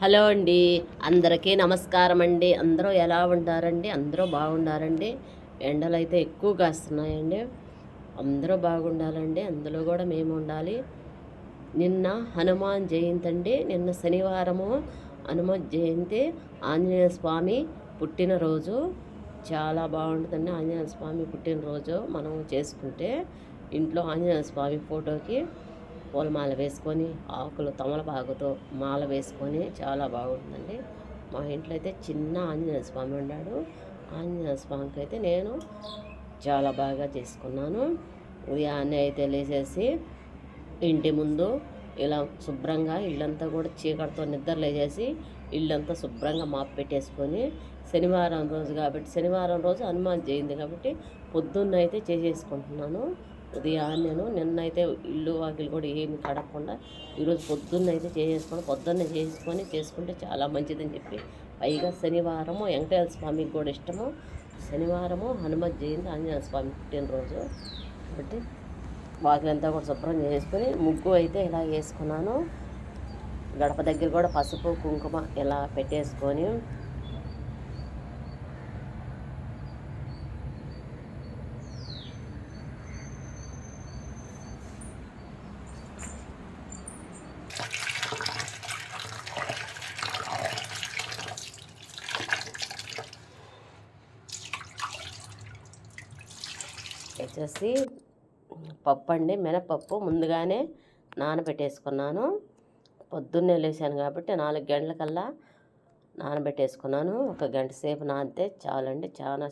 Hello అండి. అందరికీ నమస్కారం అండి. అందరూ ఎలా ఉంటారండి? అందరూ బాగుండారండి. ఎండలు అయితే ఎక్కువ కాస్తున్నాయండి. అందరూ బాగుండాలండి. అందులో కూడా మేము ఉండాలి. నిన్న హనుమాన్ జయంతి అండి. నిన్న శనివారము హనుమాన్ జయంతి. ఆంజనేయ స్వామి పుట్టినరోజు. చాలా బాగుంటుందండి ఆంజనేయ స్వామి పుట్టినరోజు. మనం చేసుకుంటే ఇంట్లో ఆంజనేయ స్వామి ఫోటోకి. పూలమాల వేసుకొని ఆకులు తమలపాకుతో మాల వేసుకొని చాలా బాగుంటుందండి. మా ఇంట్లో అయితే చిన్న ఆంజనేయ స్వామి ఉన్నాడు. ఆంజనేయ స్వామికి అయితే నేను చాలా బాగా చేసుకున్నాను. ఉదయాన్నే అయితే లేచేసి ఇంటి ముందు ఇలా శుభ్రంగా ఇల్లంతా కూడా చీకటితో నిద్ర లేచేసి ఇల్లంతా శుభ్రంగా మాపు పెట్టేసుకొని శనివారం రోజు కాబట్టి శనివారం రోజు హనుమాన్ జయంతి కాబట్టి పొద్దున్న అయితే చేసేసుకుంటున్నాను. ఉదయాన్నేను నేను నిన్నైతే ఇల్లు వాకిలు కూడా ఏమి కడగకుండా ఈరోజు పొద్దున్న అయితే చేసేసుకొని పొద్దున్నే చేసుకొని చేసుకుంటే చాలా మంచిదని చెప్పి. పైగా శనివారము వెంకటేశ్వర స్వామికి కూడా ఇష్టము. శనివారము హనుమత్ జయంతి ఆంజనేయ స్వామి పుట్టినరోజు. కాబట్టి వాకిలంతా కూడా శుభ్రం చేసుకొని ముగ్గు అయితే ఇలా వేసుకున్నాను. గడప దగ్గర కూడా పసుపు కుంకుమ ఇలా పెట్టేసుకొని వచ్చేసి పప్పు అండి మినపప్పు ముందుగానే నానబెట్టేసుకున్నాను. పొద్దున్నే లేచాను కాబట్టి నాలుగు గంటలకల్లా నానబెట్టేసుకున్నాను. ఒక గంట సేపు నానితే చాలండి చాలా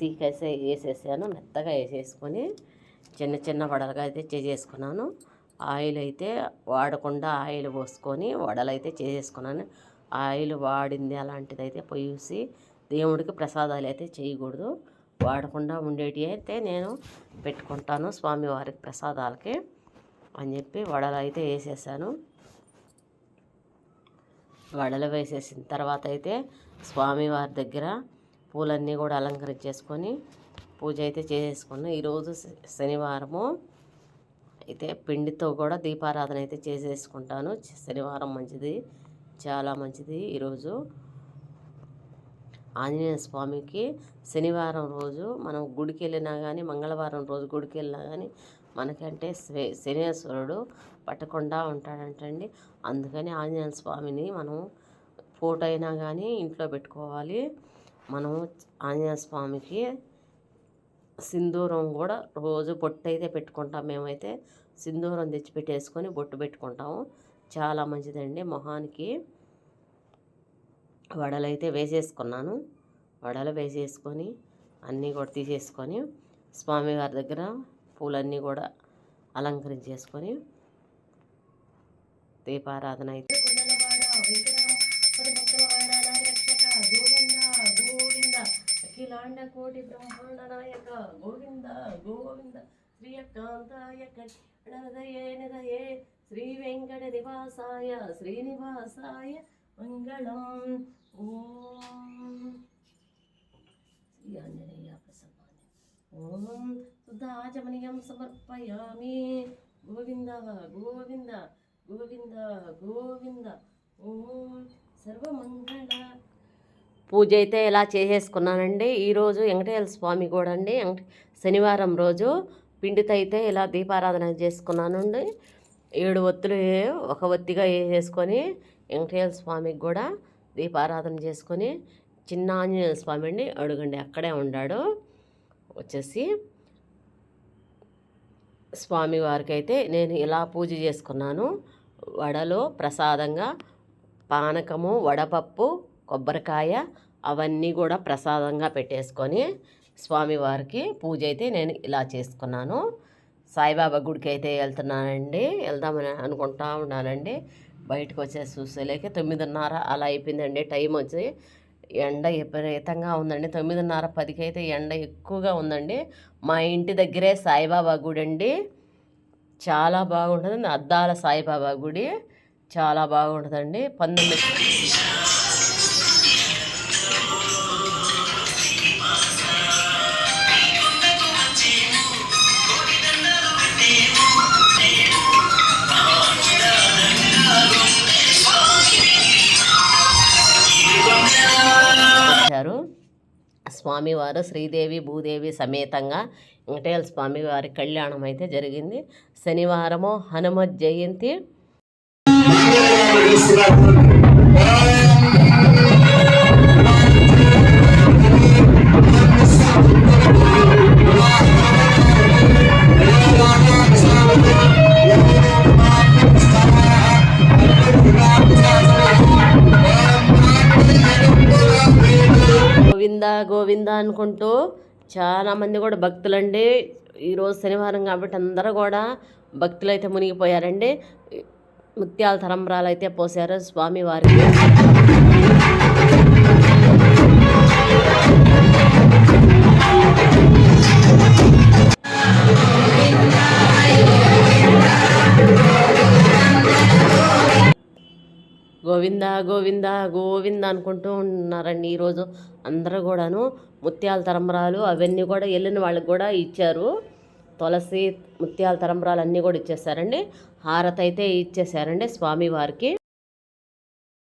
తీకేసే వేసేసాను. మెత్తగా వేసేసుకొని చిన్న చిన్న వడలుగా అయితే చేసేసుకున్నాను. ఆయిల్ అయితే వాడకుండా ఆయిల్ పోసుకొని వడలు అయితే చేసేసుకున్నాను. ఆయిల్ వాడింది అలాంటిది అయితే పోసి దేవుడికి ప్రసాదాలు అయితే చేయకూడదు. వాడకుండా ఉండేటి అయితే నేను పెట్టుకుంటాను స్వామివారికి ప్రసాదాలకి అని చెప్పి వడలు అయితే వేసేసాను. వడలు వేసేసిన తర్వాత అయితే స్వామివారి దగ్గర పూలన్నీ కూడా అలంకరించేసుకొని పూజ అయితే చేసేసుకున్నాను. ఈరోజు శనివారము. అయితే పిండితో కూడా దీపారాధన అయితే చేసేసుకుంటాను. శనివారం మంచిది. చాలా మంచిది ఈరోజు. ఆంజనేయ స్వామికి శనివారం రోజు మనం గుడికి వెళ్ళినా కానీ మంగళవారం రోజు గుడికి వెళ్ళినా కానీ మనకంటే శనేశ్వరుడు పట్టకుండా ఉంటాడంటండి. అందుకని ఆంజనేయ స్వామిని మనం ఫోటో అయినా కానీ ఇంట్లో పెట్టుకోవాలి. మనం ఆంజనేయ స్వామికి సింధూరం కూడా రోజు బొట్టు అయితే పెట్టుకుంటాం మేమైతే. సింధూరం తెచ్చి పెట్టేసుకొని బొట్టు పెట్టుకుంటాము. చాలా మంచిదండి మొహానికి. వడలు అయితే వేసేసుకున్నాను. వడలు వేసేసుకొని అన్నీ కూడా తీసేసుకొని స్వామివారి దగ్గర పూలన్నీ కూడా అలంకరించేసుకొని దీపారాధన అయితే కోటి బ్రహ్మాండ నాయక గోవింద గోవింద శ్రీయకాంతాయ కడదయే నిదయే శ్రీ వెంకట నివాసాయ శ్రీనివాసాయ మంగళం. ఓం. శ్రీ ఆంజనేయ ప్రసన్నాయ ఓం. శుద్ధాచమనీయం సమర్పయామి. గోవింద గోవింద గోవింద గోవింద. ఓం. సర్వమంగళ పూజ అయితే ఇలా చేసేసుకున్నానండి? ఈరోజు వెంకటేశ్వర స్వామి కూడా అండి శనివారం రోజు పిండితో అయితే ఇలా దీపారాధన చేసుకున్నానండి. ఏడు ఒత్తులు ఒక ఒత్తిగా వేసేసుకొని వెంకటేశ్వర స్వామికి కూడా దీపారాధన చేసుకొని చిన్న ఆంజనేయ స్వామి అండి అడుగండి అక్కడే ఉన్నాడు వచ్చేసి స్వామి వారికి అయితే నేను ఇలా పూజ చేసుకున్నాను. వడలో ప్రసాదంగా పానకము వడపప్పు కొబ్బరికాయ అవన్నీ కూడా ప్రసాదంగా పెట్టేసుకొని స్వామివారికి పూజ అయితే నేను ఇలా చేసుకున్నాను. సాయిబాబా గుడికి అయితే వెళ్తున్నానండి. వెళ్దామని అనుకుంటా ఉన్నానండి బయటకు వచ్చేసి చూసేలేక తొమ్మిదిన్నర అలా అయిపోయిందండి. టైం వచ్చి ఎండ విపరీతంగా ఉందండి. తొమ్మిదిన్నర పదికి అయితే ఎండ ఎక్కువగా ఉందండి. మా ఇంటి దగ్గరే సాయిబాబా గుడి అండి. చాలా బాగుంటుంది. అద్దాల సాయిబాబా గుడి. చాలా బాగుంటుందండి. పంతొమ్మిది స్వామివారు శ్రీదేవి భూదేవి సమేతంగా వెంకటేశ్వర స్వామి వారి కళ్యాణం అయితే జరిగింది. శనివారము హనుమత్ జయంతి. గోవింద అనుకుంటూ చాలా మంది కూడా భక్తులండి. ఈరోజు శనివారం కాబట్టి అందరూ కూడా భక్తులు అయితే మునిగిపోయారండి. ముత్యాల తరంబరాలు అయితే పోసారు స్వామి గోవింద గోవింద గోవింద అనుకుంటూ ఉన్నారండి ఈరోజు. అందరూ కూడాను ముత్యాల తరంబరాలు అవన్నీ కూడా వెళ్ళిన వాళ్ళకి కూడా ఇచ్చారు. తులసి ముత్యాల తరంబరాలు అన్నీ కూడా ఇచ్చేసారండి. హారతి అయితే ఇచ్చేసారండి స్వామివారికి.